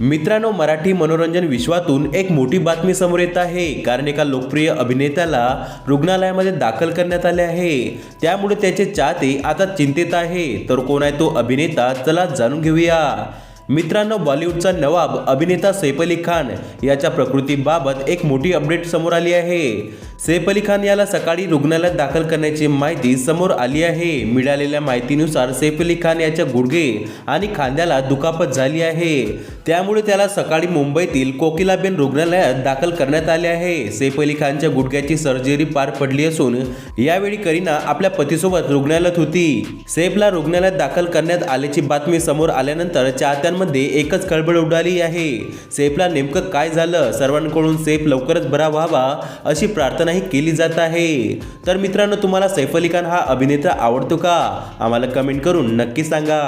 मित्रांनो मराठी मनोरंजन विश्वातून एक मोठी बातमी समोर येत आहे. कारण एका लोकप्रिय अभिनेत्याला रुग्णालयामध्ये दाखल करण्यात आले आहे. त्यामुळे त्याचे चाहते आता चिंतेत आहे. तर कोण आहे तो अभिनेता? चला जाणून घेऊया. मित्रांनो बॉलिवूडचा नवाब अभिनेता सैफ अली खान याच्या प्रकृतीबाबत एक मोठी अपडेट समोर आली आहे. सैफ अली खान याला सकाळी रुग्णालयात दाखल करण्याची माहिती समोर आली आहे. मिळालेल्या माहितीनुसार सैफ अली खान याच्या गुडघे आणि खांद्याला दुखापत झाली आहे. त्यामुळे त्याला सकाळी मुंबईतील कोकिलाबेन रुग्णालयात दाखल करण्यात आले आहे. सैफ अली खानच्या गुडघ्याची सर्जरी पार पडली असून यावेळी करीना आपल्या पतीसोबत रुग्णालयात होती. सैफला रुग्णालयात दाखल करण्यात आल्याची बातमी समोर आल्यानंतर सर्वांमध्ये एकच खळबळ उडाली आहे. सैफला नेमकं काय झालं? सर्वांकडून सैफ लवकरच बरा व्हावा अशी प्रार्थनाही केली जात आहे. तर मित्रांनो तुम्हाला सैफ अली खान हा अभिनेता आवडतो का? आम्हाला कमेंट करून नक्की सांगा.